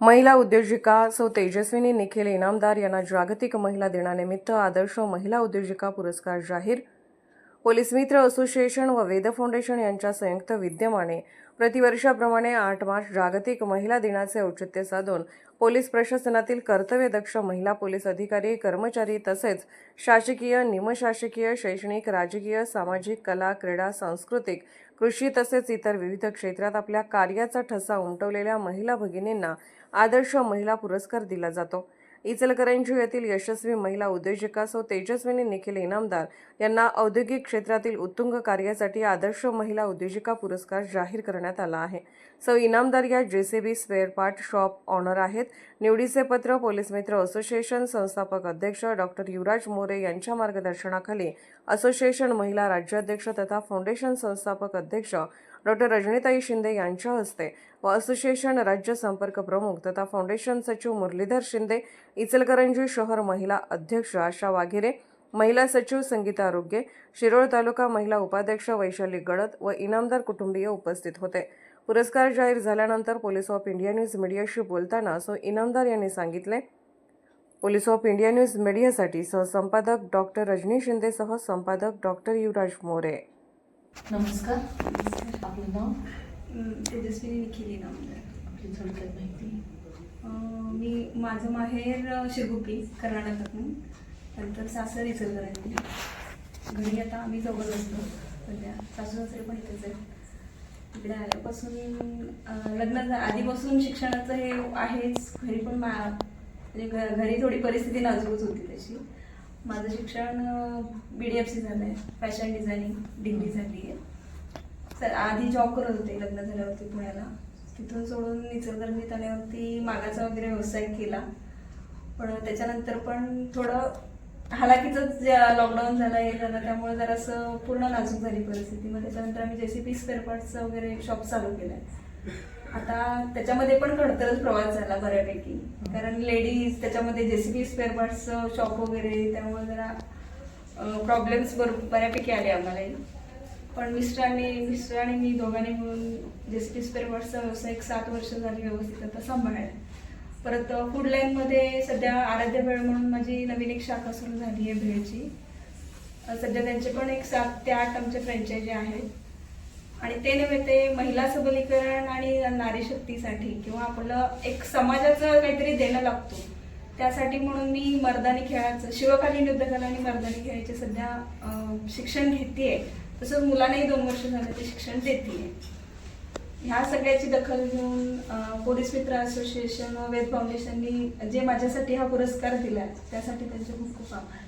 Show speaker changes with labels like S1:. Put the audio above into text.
S1: महिला उद्योजिका सौ तेजस्विनी निखिल इनामदार यांना जागतिक महिला दिनानिमित्त आदर्श महिला उद्योजिका पुरस्कार जाहीर. पोलीस मित्र असोसिएशन व वेद फाउंडेशन यांच्या संयुक्त विद्यमाने प्रतिवर्षाप्रमाणे आठ मार्च जागतिक महिला दिनाचे औचित्य साधून पोलीस प्रशासनातील कर्तव्यदक्ष महिला पोलीस अधिकारी कर्मचारी तसेच शासकीय निमशासकीय शैक्षणिक राजकीय सामाजिक कला क्रीडा सांस्कृतिक कृषी तसेच इतर विविध क्षेत्रात आपल्या कार्याचा ठसा उमटवलेल्या महिला भगिनींना आदर्श महिला पुरस्कार दिला जातो. इचलकरंजी येथील यशस्वी महिला उद्योजिका सो तेजस्विनी निखिल इनामदार यांना औद्योगिक क्षेत्रातील उत्तुंग कार्यासाठी आदर्श महिला उद्योजिका पुरस्कार जाहीर करण्यात आला आहे. सौ इनामदार या JCB spare part shop owner आहेत. निवडीचे पत्र पोलीस मित्र असोसिएशन संस्थापक अध्यक्ष डॉक्टर युवराज मोरे यांच्या मार्गदर्शनाखाली असोसिएशन महिला राज्याध्यक्ष तथा फाउंडेशन संस्थापक अध्यक्ष डॉक्टर रजनीताई शिंदे यांच्या हस्ते व असोसिएशन राज्य संपर्क प्रमुख तथा फाउंडेशन सचिव मुरलीधर शिंदे इचलकरंजी शहर महिला अध्यक्ष आशा वाघेरे महिला सचिव संगीता आरोग्य शिरोळ तालुका महिला उपाध्यक्ष वैशाली गडत व इनामदार कुटुंबीय उपस्थित होते. पुरस्कार जाहीर झाल्यानंतर पोलीस ऑफ इंडिया न्यूज मीडियाशी बोलताना सो इनामदार यांनी सांगितले. पोलीस ऑफ इंडिया न्यूज मीडियासाठी सहसंपादक डॉक्टर रजनी शिंदेसह संपादक डॉक्टर युवराज मोरे.
S2: नमस्कार. आपलं नाव?
S3: तेजस्विनी निखिल इनामदार.
S2: आपली थोडक्यात माहिती.
S3: मी माझं माहेर अं, शिरगुप्पी कर्नाटकातून. नंतर सासर इचलकरंजी. घरी आता आम्ही चौघं असतो सध्या सासू सासरे पण इथेच आहेत. इकडे आल्यापासून लग्न आधीपासून शिक्षणाचं हे आहेच. घरी पण मा म्हणजे घरी थोडी परिस्थिती नाजूकच होती तशी. माझं शिक्षण बी डी एफ सी झालं आहे फॅशन डिझायनिंग डिग्री झाली आहे. सर आधी जॉब करत होते लग्न झाल्यावरती पुण्याला. तिथून सोडून इचलकरंजीत आल्यावरती मागाचा वगैरे व्यवसाय केला. पण त्याच्यानंतर पण थोडं हालाकीचंच लॉकडाऊन झालं हे झालं त्यामुळे जरासं पूर्ण नाजूक झाली परिस्थिती. मग त्याच्यानंतर आम्ही जे सी पी स्पेअर वगैरे शॉप चालू केलं आहे आता त्याच्यामध्ये पण खडतरच प्रवास झाला बऱ्यापैकी. कारण लेडीज त्याच्यामध्ये जे सी पी स्पेअर पार्टचं शॉप वगैरे त्यामुळे जरा प्रॉब्लेम्स बऱ्यापैकी आले आम्हालाही पण मिस्टरांनी मिस्टर आणि मी दोघांनी मिळून जे सी पी स्पेअर पार्टचा व्यवसाय एक सात वर्ष झाली व्यवस्थित आता सांभाळला परत फूड लाईनमध्ये सध्या आराध्य भेळ म्हणून माझी नवीन एक शाखा सुरू झाली आहे भेळची. सध्या त्यांचे पण एक सात ते आठ आमचे फ्रँचायझी आहेत आणि ते नव्हे ते महिला सबलीकरण आणि नारी शक्तीसाठी किंवा आपलं एक समाजाचं काहीतरी देणं लागतो. त्यासाठी म्हणून मी मर्दानी खेळाचं शिवकालीन युद्धकला आणि मर्दानी खेळाचे सध्या शिक्षण घेते तसंच मुलांनाही दोन वर्ष झालं ते शिक्षण देते ह्या सगळ्याची दखल घेऊन पोलीस मित्र असोसिएशन व वेद फाउंडेशननी जे माझ्यासाठी हा पुरस्कार दिला त्यासाठी त्यांचे खूप खूप आभार.